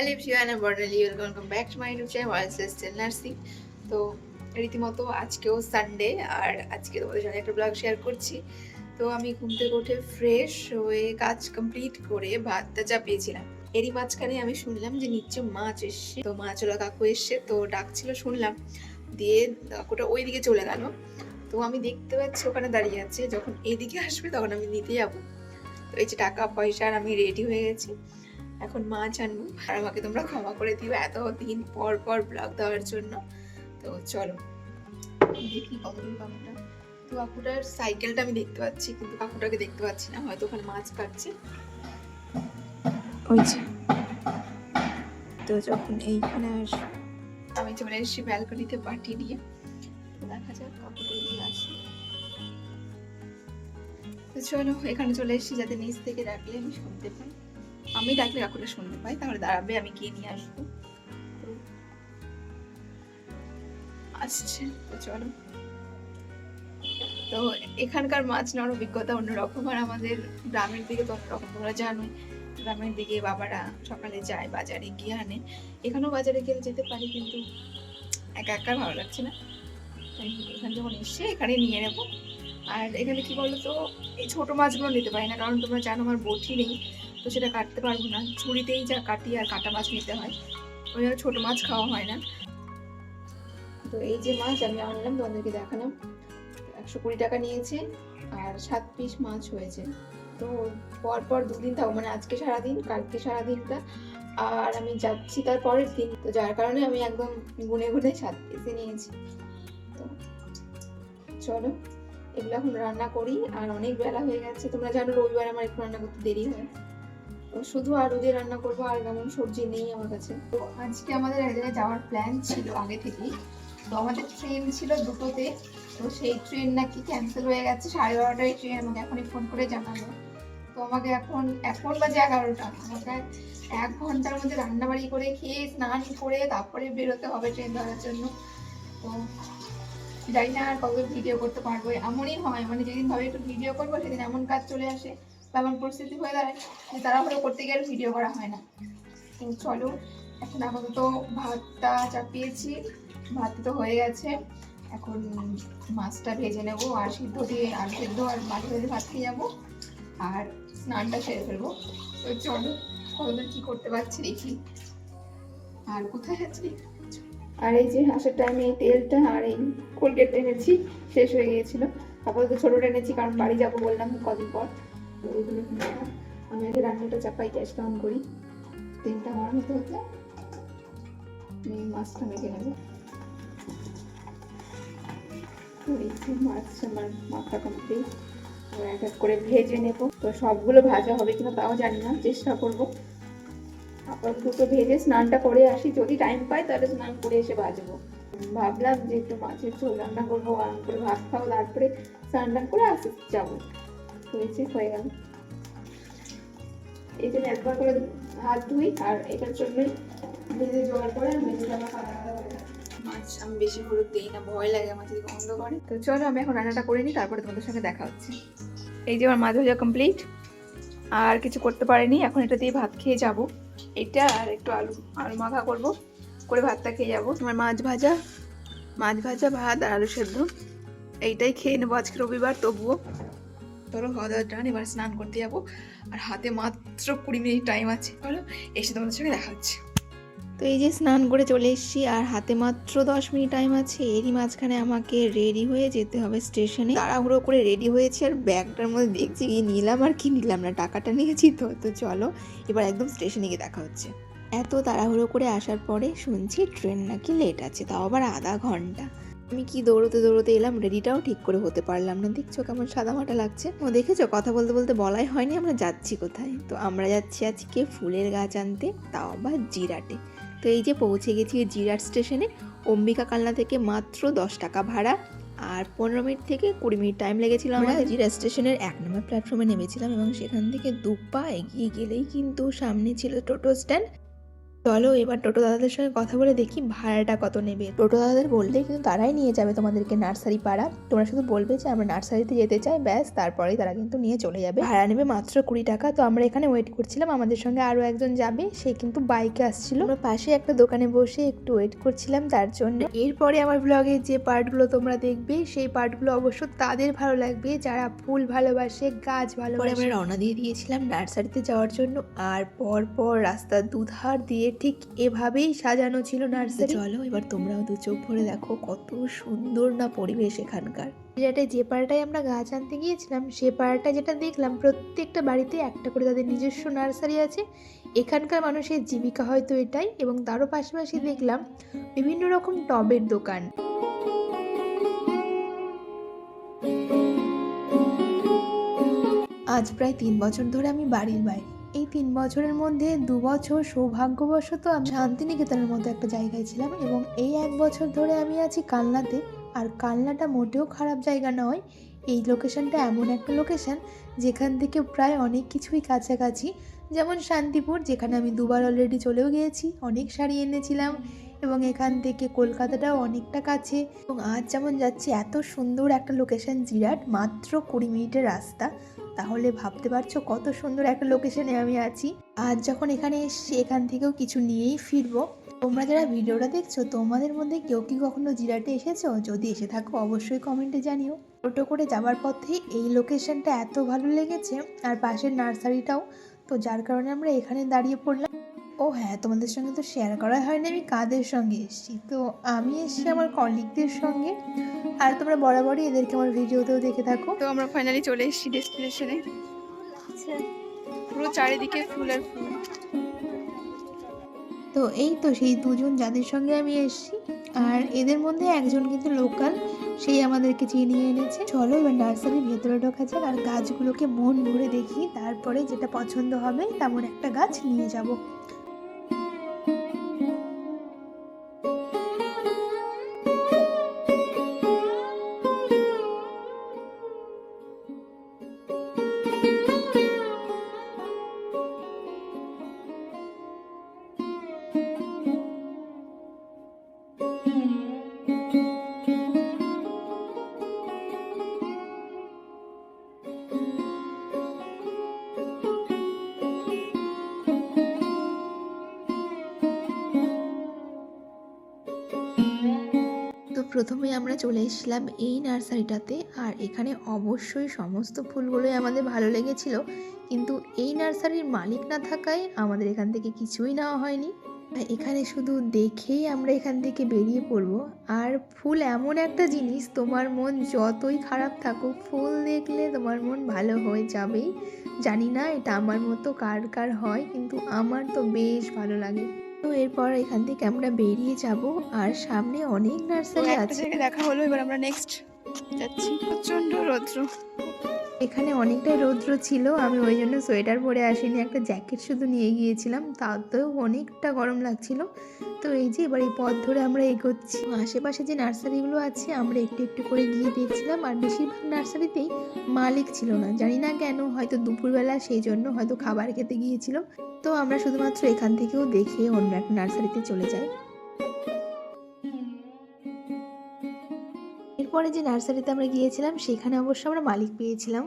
Hello everyone Barnali welcome back to my YouTube channel wild still nursing তো রীতিমতো আজকেও Sunday আর আজকে তোমাদের সাথে একটা ব্লগ শেয়ার করছি। তো আমি ঘুম থেকে উঠে ফ্রেশ হয়ে কাজ কমপ্লিট করে ভাতটা চাপিয়েছিলাম। এরই মাঝখানে আমি শুনলাম যে নিচে মাছ এসছে। তো মাছ ওলা কাকু এসছে, তো ডাকছিল, শুনলাম। দিয়ে কাকুটা ওই দিকে চলে গেল। তো আমি দেখতে পাচ্ছি ওখানে দাঁড়িয়ে আছে, যখন এদিকে আসবে তখন আমি নিতে যাব। তো এই যে টাকা পয়সা আর আমি রেডি হয়ে গেছি। এখন মাছ আনব আর আমাকে তোমরা ক্ষমা করে দিও এত দিন পর পর ব্লগ দেওয়ার জন্য। তো চলো দেখি কতদূর কাকুটা তো কাকুটার সাইকেলটা আমি দেখতে পাচ্ছি কিন্তু কাকুটাকে দেখতে পাচ্ছি না হয়তো ওখানে মাছ কাটছে। ওই যে। তো যখন এইখানে আসবে। আমি চলে এসেছি ব্যালকনিতে পাঠিয়ে নিয়ে। তো দেখা যাক কাকুটা এদিকে আসে। তো চলো এখানে চলে এসেছি যাতে নিচ থেকে ডাকলে আমি শুনতে পাই। আমি ডাকলে কাকুটা শুনতে পাই তাহলে দাঁড়াবে, আমি গিয়ে নিয়ে আসব। আসছে, তো চলো। তো এখানকার মাছ নেওয়ার অভিজ্ঞতা অন্যরকম, আর আমাদের গ্রামের দিকে তো অন্যরকম, তোমরা জানোই গ্রামের দিকে বাবারা সকালে যায় বাজারে গিয়ে আনে। এখানেও বাজারে গেলে যেতে পারি, কিন্তু একা একা ভালো লাগছে না। তাই এখানে যখন এসে এখানে নিয়ে নেব। আর এখানে কি বলতো, এই ছোট মাছগুলো নিতে পারি না, কারণ তোমরা জানো আমার বটি নেই। তো সেটা কাটতে পারব না। ছুরিতেই যা কাটি আর কাটা মাছ নিতে হয়। ওই জন্য ছোটো মাছ খাওয়া হয় না। তো এই যে মাছ আমি আনলাম, তোমাদেরকে দেখালাম। একশো কুড়ি টাকা নিয়েছে আর সাত পিস মাছ হয়েছে। তো পর পর দুদিন থাকব মানে আজকে সারাদিন, কালকে সারাদিনটা। আর আমি যাচ্ছি তার পরের দিন। তো যার কারণে আমি একদম গুনে গুনে সাত পিসে নিয়েছি। তো চলো, এগুলো এখন রান্না করি। আর অনেক বেলা হয়ে গেছে। তোমরা জানো রবিবার আমার একটু রান্না করতে দেরি হয়। শুধু আলু দিয়ে রান্না করব আর তেমন সবজি নেই আমার কাছে। তো আজকে আমাদের এক জায়গায় যাওয়ার প্ল্যান ছিল আগে থেকেই। তো আমাদের ট্রেন ছিল দুটোতে। তো সেই ট্রেন নাকি ক্যান্সেল হয়ে গেছে। সাড়ে বারোটায় ট্রেন আমাকে এখনই ফোন করে জানালো। তো আমাকে এখন এখন বাজে এগারোটা। আমাকে এক ঘণ্টার মধ্যে রান্নাবাড়ি করে খেয়ে, স্নান করে তারপরে বেরোতে হবে ট্রেন ধরার জন্য। তো জানি না আর কত ভিডিও করতে পারব। এমনই হয়। মানে যেদিন ভাবে একটু ভিডিও করব, সেদিন এমন কাজ চলে আসে। বা এমন পরিস্থিতি হয়ে দাঁড়ায় যে তাড়াহুড়ো করতে গিয়ে ভিডিও করা হয় না। তো চলো, এখন আপাতত ভাতটা চাপিয়েছি। ভাত তো হয়ে গেছে। এখন মাছটা ভেজে নেব, আর সিদ্ধ দিয়ে, আর সিদ্ধ আর মাছ ভেজে ভাত খেয়ে যাব। আর স্নানটা সেরে ফেলব। তো চলো, কতদূর কী করতে পারছি দেখি। আর কোথায় আছি আর এই যে আসার টাইমে এই তেলটা আর এই কোলগেট এনেছি, শেষ হয়ে গিয়েছিল। আপাতত ছোটোটা এনেছি, কারণ বাড়ি যাব বললাম কদিন পর। তো এগুলো কিনে নেব। আমি আগে রান্নাটা চাপাই গ্যাস অন করি। তেলটা গরম হতে হতে আমি মাছটা মেখে নেব। মাছ আমার মাথা কমপ্লিট এক এক করে ভেজে নেব। তো সবগুলো ভাজা হবে কিনা তাও জানি না, চেষ্টা করব। আপাতত ভেজে স্নানটা করে আসি। যদি টাইম পাই তাহলে স্নান করে এসে ভাজবো। ভাবলাম যে একটু মাছের ঝোল রান্না করব আরাম করে ভাত খাব, তারপরে স্নান করে আসতে যাব। হয়েছে হয়ে গেল। এই জন্য একবার করে হাত ধুই আর এটার জন্যই ভেজে জোগাড় করে আর ভেজে জামা কাদা কাদা যায়। মাছ আমি বেশি হলুদ দিই না ভয় লাগে আমার যদি গন্ধ করে। তো চলো আমি এখন রান্নাটা করে নিই তারপরে তোমাদের সঙ্গে দেখা হচ্ছে। এই যে আমার মাছ ভাজা কমপ্লিট আর কিছু করতে পারিনি এখন এটা দিয়ে ভাত খেয়ে যাব। এটা আর একটু আলু আলু মাখা করব করে ভাতটা খেয়ে যাব। তোমার মাছ ভাজা মাছ ভাজা ভাত আর আলু সেদ্ধ এইটাই খেয়ে নেব আজকে রবিবার তবুও। ধরো খাওয়া দাওয়া ডান এবার স্নান করতে যাব। আর হাতে মাত্র কুড়ি মিনিট টাইম আছে। বলো এসে তোমাদের সঙ্গে দেখা হচ্ছে। তো এই যে স্নান করে চলে এসেছি, আর হাতে মাত্র দশ মিনিট টাইম আছে। এরই মাঝখানে আমাকে রেডি হয়ে যেতে হবে স্টেশনে তাড়াহুড়ো করে রেডি হয়েছে, আর ব্যাগটার মধ্যে দেখছি কি নিলাম আর কি নিলাম না, টাকাটা নিয়েছি তো। তো চলো, এবার একদম স্টেশনে গিয়ে দেখা হচ্ছে। এত তাড়াহুড়ো করে আসার পরে শুনছি ট্রেন নাকি লেট আছে, তাও আবার আধা ঘণ্টা। আমি কি দৌড়তে দৌড়তে এলাম? রেডিটাও ঠিক করে হতে পারলাম না। দেখছ কেমন সাদা মাটা লাগছে। ও দেখেছ? কথা বলতে বলতে বলাই হয়নি আমরা যাচ্ছি কোথায়? তো আমরা যাচ্ছি আজকে ফুলের গাছ আনতে তাও আবার জিরাটে। তো এই যে পৌঁছে গেছি জিরাট স্টেশনে। অম্বিকা কালনা থেকে মাত্র দশ টাকা ভাড়া আর পনেরো মিনিট থেকে কুড়ি মিনিট টাইম লেগেছিল আমরা জিরা স্টেশনের এক নম্বর প্ল্যাটফর্মে নেমেছিলাম এবং সেখান থেকে দুপা এগিয়ে গেলেই কিন্তু সামনে ছিল টোটো স্ট্যান্ড চলো এবার টোটো দাদাদের সঙ্গে কথা বলে দেখি ভাড়াটা কত নেবে। টোটো দাদাদের বললে কিন্তু তারাই নিয়ে যাবে তোমাদেরকে নার্সারি পাড়া। তোমরা শুধু বলবে যে আমরা নার্সারিতে যেতে চাই, ব্যাস, তারপরেই তারা কিন্তু নিয়ে চলে যাবে। ভাড়া নেবে মাত্র কুড়ি টাকা, তো আমরা এখানে ওয়েট করছিলাম, আমাদের সঙ্গে আরও একজন যাবে, সে কিন্তু বাইকে আসছিল। আমরা পাশে একটা দোকানে বসে একটু ওয়েট করছিলাম তার জন্য। এরপরে আমার ব্লগে যে পার্টগুলো তোমরা দেখবে, সেই পার্টগুলো অবশ্য তাদের ভালো লাগবে, যারা ফুল ভালোবাসে, গাছ ভালোবাসে। আমরা রওনা দিয়ে দিয়েছিলাম নার্সারিতে যাওয়ার জন্য, আর পর পর রাস্তার দুধার দিয়ে ঠিক এভাবেই সাজানো ছিল নার্সারি। চলো এবার তোমরাও দু চোখ ভরে দেখো কত সুন্দর না পরিবেশ এখানকার। যেটা যে পাড়াটায় আমরা গাছ আনতে গিয়েছিলাম সে পাড়াটা যেটা দেখলাম প্রত্যেকটা বাড়িতে একটা করে তাদের নিজস্ব নার্সারি আছে। এখানকার মানুষের জীবিকা হয়তো এটাই এবং তারও পাশাপাশি দেখলাম বিভিন্ন রকম টবের দোকান। আজ প্রায় তিন বছর ধরে আমি বাড়ির বাইরে। এই তিন বছরের মধ্যে দু বছর সৌভাগ্যবশত আমি শান্তিনিকেতনের মতো একটা জায়গায় ছিলাম এবং এই এক বছর ধরে আমি আছি কালনাতে। আর কালনাটা মোটেও খারাপ জায়গা নয়। এই লোকেশনটা এমন একটা লোকেশন যেখান থেকে প্রায় অনেক কিছুই কাছাকাছি। যেমন শান্তিপুর, যেখানে আমি দুবার অলরেডি চলেও গিয়েছি, অনেক শাড়ি এনেছিলাম এবং এখান থেকে কলকাতাটাও অনেকটা কাছে। এবং আজ যেমন যাচ্ছি, এত সুন্দর একটা লোকেশন জিরাট মাত্র কুড়ি মিনিটের রাস্তা। তাহলে ভাবতে পারছ কত সুন্দর একটা লোকেশনে আমি আছি। আর যখন এখানে এসছি, এখান থেকেও কিছু নিয়েই ফিরবো। তোমরা যারা ভিডিওটা দেখছ, তোমাদের মধ্যে কেউ কি কখনো জিরাটে এসেছ? যদি এসে থাকো, অবশ্যই কমেন্টে জানিও। টোটো করে যাবার পথে এই লোকেশনটা এত ভালো লেগেছে, আর পাশের নার্সারিটাও। তো যার কারণে আমরা এখানে দাঁড়িয়ে পড়লাম। ও হ্যাঁ তোমাদের সঙ্গে তো শেয়ার করা হয়নি আমি কাদের সঙ্গে এসেছি? তো আমি এসেছি আমার কলিগদের সঙ্গে। আর তোমরা বরাবরই এদেরকে আমার ভিডিওতেও দেখে থাকো। তো আমরা ফাইনালি চলে এসেছি ডেস্টিনেশনে পুরো চারিদিকে ফুল আর ফুল। তো এই তো সেই দুজন যাদের সঙ্গে আমি এসেছি। আর এদের মধ্যে একজন কিন্তু লোকাল সেই আমাদেরকে চিনিয়ে এনেছে। চলো এবার নার্সারির ভেতরে ঢোকা যাক আর গাছগুলোকে মন ভরে দেখি তারপরে যেটা পছন্দ হবে তেমন একটা গাছ নিয়ে যাব। তো প্রথমে আমরা চলে এসেছিলাম এই নার্সারিটাতে, আর এখানে অবশ্যই সমস্ত ফুলগুলোই আমাদের ভালো লেগেছিল। কিন্তু এই নার্সারির মালিক না থাকায় আমাদের এখান থেকে কিছুই নেওয়া হয়নি। এখানে শুধু দেখেই আমরা এখান থেকে বেরিয়ে পড়ব। আর ফুল এমন একটা জিনিস, তোমার মন যতই খারাপ থাকুক, ফুল দেখলে তোমার মন ভালো হয়ে যাবেই। জানি না এটা আমার মতো কার কার হয়, কিন্তু আমার তো বেশ ভালো লাগে। তো এরপর এখান থেকে আমরা বেরিয়ে যাব আর সামনে অনেক নার্সারি আছে। দেখা হলো এবার আমরা নেক্সট যাচ্ছি। প্রচণ্ড রৌদ্র। এখানে অনেকটাই রৌদ্র ছিল, আমি ওই জন্য সোয়েটার পরে আসিনি, একটা জ্যাকেট শুধু নিয়ে গিয়েছিলাম, তাতেও অনেকটা গরম লাগছিল। তো এই যে এবার এই পথ ধরে আমরা এগোচ্ছি। আশেপাশে যে নার্সারিগুলো আছে, আমরা একটু একটু করে গিয়ে দেখছিলাম, আর বেশিরভাগ নার্সারিতেই মালিক ছিল না। জানি না কেন, হয়তো দুপুরবেলা সেই জন্য হয়তো খাবার খেতে গিয়েছিল। তো আমরা শুধুমাত্র এখান থেকেও দেখে অন্য একটা নার্সারিতে চলে যাই। এরপরে যে নার্সারিতে আমরা গিয়েছিলাম, সেখানে অবশ্য আমরা মালিক পেয়েছিলাম।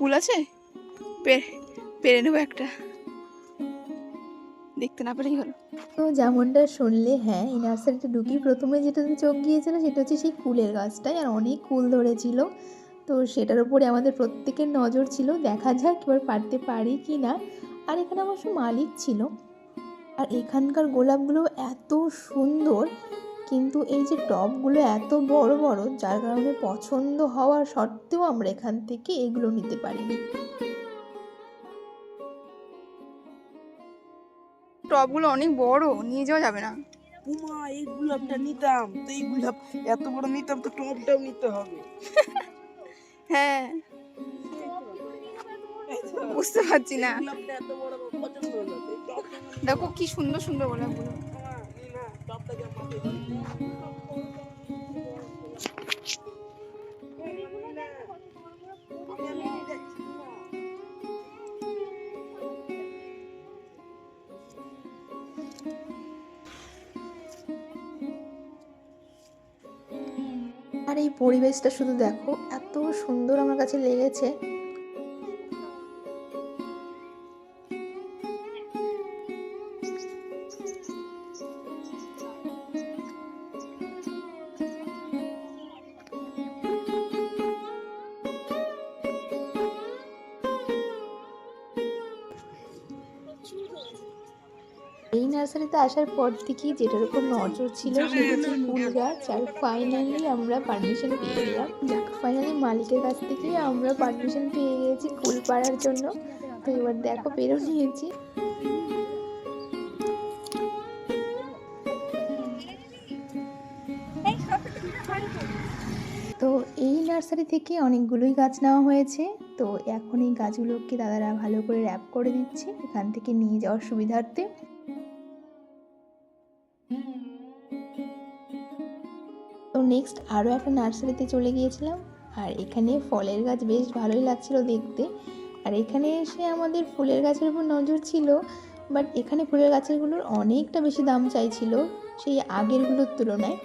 কুল আছে? পেরে নেব একটা। দেখতে না পেলেই হলো। তো যেমনটা শুনলে হ্যাঁ এই নার্সারিতে ঢুকি প্রথমে যেটাতে চোখ গিয়েছিল, সেটা হচ্ছে সেই কুলের গাছটায় আর অনেক কুল ধরেছিল। তো সেটার উপরে আমাদের প্রত্যেকের নজর ছিল, দেখা যাক এবার পারতে পারি কি না। আর এখানে অবশ্য মালিক ছিল। আর এখানকার গোলাপগুলো এত সুন্দর কিন্তু এই যে টবগুলো এত বড় বড় যার কারণে পছন্দ হওয়ার সত্ত্বেও আমরা এখান থেকে এগুলো নিতে পারিনি। টবগুলো অনেক বড় নিয়ে যাওয়া যাবে না। উমা এই গোলাপটা নিতাম তো এই গোলাপ এত বড় নিতাম তো টপটাও নিতে হবে। হ্যাঁ। বুঝতে পারছি না। দেখো কি সুন্দর সুন্দর গোলাপগুলো। আর এই পরিবেশটা শুধু দেখো এত সুন্দর আমার কাছে লেগেছে। এই নার্সারিতে আসার পর থেকেই যেটার উপর নজর ছিল সেটা হচ্ছে ফুল গাছ। আর ফাইনালি আমরা পারমিশন পেয়ে গেলাম। যাক ফাইনালি মালিকের কাছ থেকে আমরা পারমিশন পেয়ে গেছি ফুল পাড়ার জন্য। তো এবার দেখো বেরো নিয়েছি তো এই নার্সারি থেকে অনেকগুলোই গাছ নেওয়া হয়েছে। তো এখন এই গাছগুলোকে দাদারা ভালো করে র্যাপ করে দিচ্ছে। এখান থেকে নিয়ে যাওয়ার সুবিধার্থে নেক্সট আরও একটা নার্সারিতে চলে গিয়েছিলাম। আর এখানে ফলের গাছ বেশ ভালোই লাগছিল দেখতে। আর এখানে এসে আমাদের ফুলের গাছের উপর নজর ছিল বাট এখানে ফুলের গাছেরগুলোর অনেকটা বেশি দাম চাইছিল সেই আগেরগুলোর তুলনায়।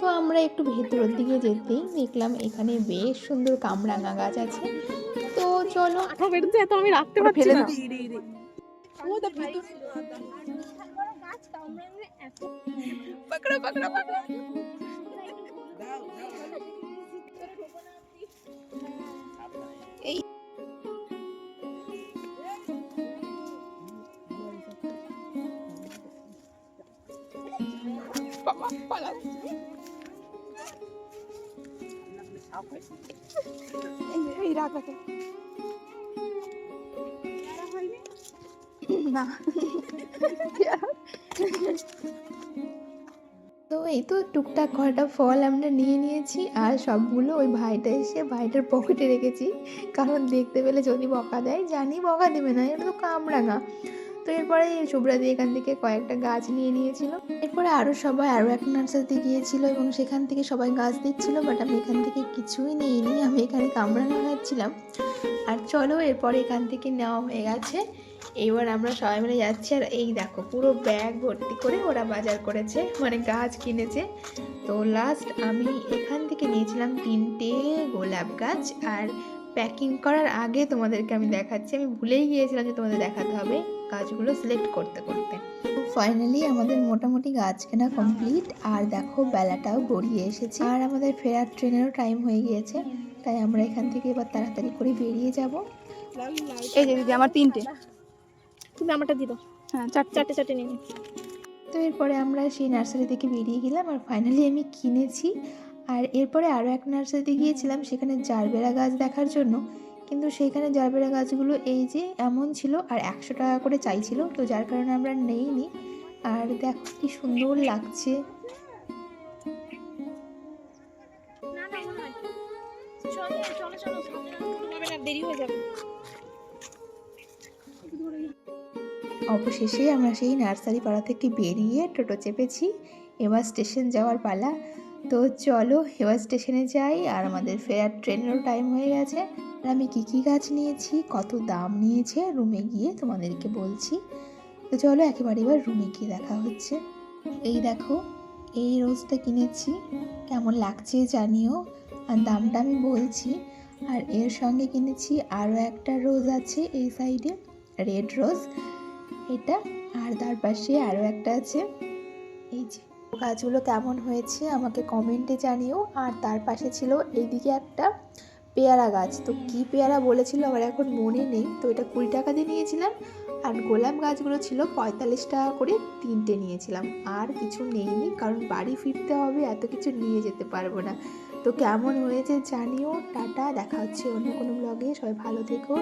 তো আমরা একটু ভেতরের দিকে যেতেই দেখলাম এখানে বেশ সুন্দর কামরাঙা গাছ আছে। তো চলো আমি রাখতে পারছি ফেলে না। দাও। ওটা ভিতরে। পাকড়া পাকড়া পাকড়া। দাও দাও বাবা পালাও এই যে, এই রাখ রাখ রাখ। না তো এই তো টুকটাক কয়টা ফল আমরা নিয়ে নিয়েছি আর সবগুলো ওই ভাইটা এসে ভাইটার পকেটে রেখেছি। কারণ দেখতে পেলে যদি বকা দেয়, জানি বকা দেবে না এটা তো কামরাঙা। তো এরপরে শুভ্রা দিয়ে এখান থেকে কয়েকটা গাছ নিয়ে নিয়েছিল। এরপরে আরও সবাই আরও একটা নার্সারিতে গিয়েছিল এবং সেখান থেকে সবাই গাছ দিচ্ছিল বাট আমি এখান থেকে কিছুই নিইনি, আমি এখানে কামরাঙা খাচ্ছিলাম। আর চলো এরপরে এখান থেকে নেওয়া হয়ে গেছে। এবার আমরা সবাই মিলে যাচ্ছি আর এই দেখো, পুরো ব্যাগ ভর্তি করে ওরা বাজার করেছে মানে গাছ কিনেছে। তো লাস্ট আমি এখান থেকে নিয়েছিলাম তিনটে গোলাপ গাছ আর প্যাকিং করার আগে তোমাদেরকে আমি দেখাচ্ছি। আমি ভুলেই গিয়েছিলাম যে তোমাদের দেখাতে হবে গাছগুলো সিলেক্ট করতে করতে। ফাইনালি আমাদের মোটামুটি গাছ কেনা কমপ্লিট আর দেখো বেলাটাও গড়িয়ে এসেছে। আর আমাদের ফেরার ট্রেনেরও টাইম হয়ে গিয়েছে, তাই আমরা এখান থেকে এবার তাড়াতাড়ি করে বেরিয়ে যাব। এই যে দিদি, আমার তিনটে। তুমি আমারটা দিও হ্যাঁ চারটে। চারটে চারটে নিয়ে তো এরপরে আমরা সেই নার্সারি থেকে বেরিয়ে গেলাম আর ফাইনালি আমি কিনেছি। আর এরপরে আরও এক নার্সারিতে গিয়েছিলাম সেখানে জারবেরা গাছ দেখার জন্য। কিন্তু সেইখানে জারবেরা গাছগুলো এই যে এমন ছিল আর একশো টাকা করে চাইছিল। তো যার কারণে আমরা নেইনি। আর দেখো কি সুন্দর লাগছে। দেরি হয়ে যাবে। অবশেষে আমরা সেই নার্সারি পাড়া থেকে বেরিয়ে টোটো চেপেছি, এবার স্টেশন যাওয়ার পালা। তো চলো, এবার স্টেশনে যাই, আর আমাদের ফেরার ট্রেনেরও টাইম হয়ে গেছে। আর আমি কী কী গাছ নিয়েছি, কত দাম নিয়েছে রুমে গিয়ে তোমাদেরকে বলছি। তো চলো, একেবারে এবার রুমে গিয়ে দেখা হচ্ছে। এই দেখো, এই রোজটা কিনেছি, কেমন লাগছে জানিও, আর দামটা আমি বলছি। আর এর সঙ্গে কিনেছি আরও একটা রোজ আছে এই সাইডে রেড রোজ এটা, আর তার পাশে আরও একটা আছে। এই যে, গাছগুলো কেমন হয়েছে আমাকে কমেন্টে জানিও। আর তার পাশে ছিল এইদিকে একটা পেয়ারা গাছ। তো কি পেয়ারা বলেছিল আমার এখন মনে নেই। তো এটা কুড়ি টাকা দিয়ে নিয়েছিলাম। আর গোলাপ গাছগুলো ছিল পঁয়তাল্লিশ টাকা করে তিনটে নিয়েছিলাম। আর কিছু নেইনি কারণ বাড়ি ফিরতে হবে, এত কিছু নিয়ে যেতে পারব না। তো কেমন হয়েছে জানিও। টাটা, দেখা হচ্ছে অন্য কোনো ব্লগে সবাই ভালো থেকো।